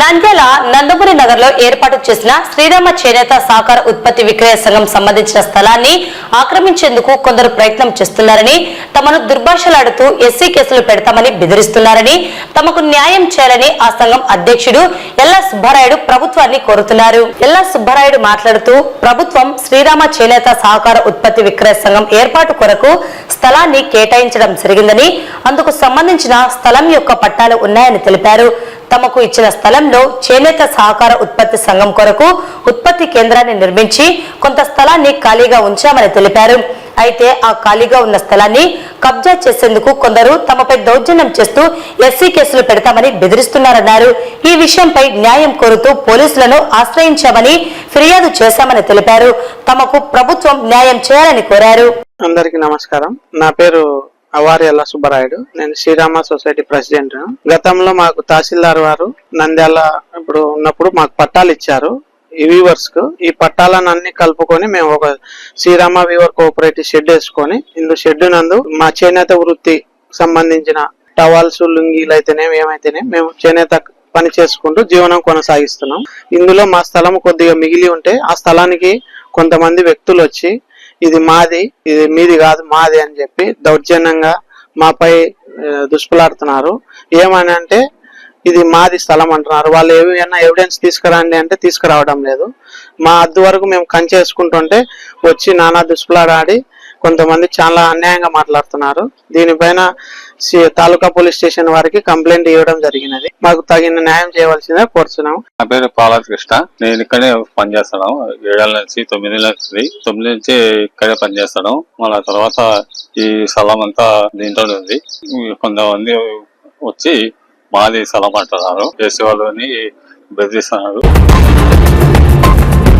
నంద్యాల నందమూరి నగర్లో ఏర్పాటు చేసిన శ్రీరామ చేనేత సహకార ఉత్పత్తి విక్రయ సంఘం సంబంధించిన స్థలాన్ని ఆక్రమించేందుకు కొందరు ప్రయత్నం చేస్తున్నారని తమను దుర్భాషలాడుతూ ఎస్సీ కేసులు పెడతామని బెదిరిస్తున్నారని తమకు న్యాయం చేయాలని ఆ సంఘం అధ్యక్షుడు ఎల్లా సుబ్బారాయుడు ప్రభుత్వాన్ని కోరుతున్నారు. ఎల్లా సుబ్బారాయుడు మాట్లాడుతూ ప్రభుత్వం శ్రీరామ చేనేత సహకార ఉత్పత్తి విక్రయ సంఘం ఏర్పాటు కొరకు స్థలాన్ని కేటాయించడం జరిగిందని అందుకు సంబంధించిన స్థలం యొక్క పట్టాలు ఉన్నాయని తెలిపారు. తమకు ఇచ్చిన స్థలంలో చేనేత సహకార ఉత్పత్తి సంఘం కొరకు ఉత్పత్తి కేంద్రాన్ని నిర్మించి కొంత స్థలాన్ని ఖాళీగా ఉంచామని తెలిపారు. అయితే ఆ ఖాళీగా ఉన్న స్థలాన్ని కబ్జా చేసేందుకు కొందరు తమపై దౌర్జన్యం చేస్తూ ఎస్సీ కేసులు పెడతామని బెదిరిస్తున్నారన్నారు. ఈ విషయంపై న్యాయం కోరుతూ పోలీసులను ఆశ్రయించామని ఫిర్యాదు చేశామని తెలిపారు. తమకు ప్రభుత్వం న్యాయం చేయాలని కోరారు. అందరికి నమస్కారం. నా పేరు అవారియల్ల సుబ్బరాయుడు. నేను శ్రీరామ సొసైటీ ప్రెసిడెంట్. గతంలో మాకు తహసీల్దార్ వారు నంద్యాల ఇప్పుడు ఉన్నప్పుడు మాకు పట్టాలు ఇచ్చారు. ఈ వీవర్స్కు. ఈ పట్టాలను అన్ని కలుపుకొని మేము ఒక శ్రీరామ వీవర్ కోఆపరేటివ్ షెడ్ వేసుకొని ఇందు షెడ్ నందు మా చేనేత వృత్తి సంబంధించిన టవాల్స్ లుంగీలు అయితేనేమి ఏమైతేనే మేము చేనేత పని చేసుకుంటూ జీవనం కొనసాగిస్తున్నాం. ఇందులో మా స్థలం కొద్దిగా మిగిలి ఉంటే ఆ స్థలానికి కొంతమంది వ్యక్తులు వచ్చి ఇది మాది ఇది మీది కాదు మాది అని చెప్పి దౌర్జన్యంగా మాపై దుష్పలాడుతున్నారు. ఏమని అంటే ఇది మాది స్థలం అంటున్నారు. వాళ్ళు ఏమైనా ఎవిడెన్స్ తీసుకురండి అంటే తీసుకురావడం లేదు. మా అద్దు వరకు మేము కంచేసుకుంటుంటే వచ్చి నానా దుష్పలాడాడి కొంతమంది చాలా అన్యాయంగా మాట్లాడుతున్నారు. దీనిపైన తాలూకా పోలీస్ స్టేషన్ వారికి కంప్లైంట్ ఇవ్వడం జరిగినది. మాకు తగిన న్యాయం చేయవలసిందే కోరుతున్నాము నా పేరు పాలా కృష్ణ. నేను ఇక్కడే పనిచేస్తాను. ఏడేళ్ళ నుంచి తొమ్మిది నుంచి తొమ్మిది నుంచి ఇక్కడే పనిచేస్తాను. మళ్ళా తర్వాత ఈ స్థలం అంతా దీంట్లో ఉంది. కొంతమంది వచ్చి మాది స్థలం అంటున్నారు. చేసే వాళ్ళని బెదిరిస్తున్నారు.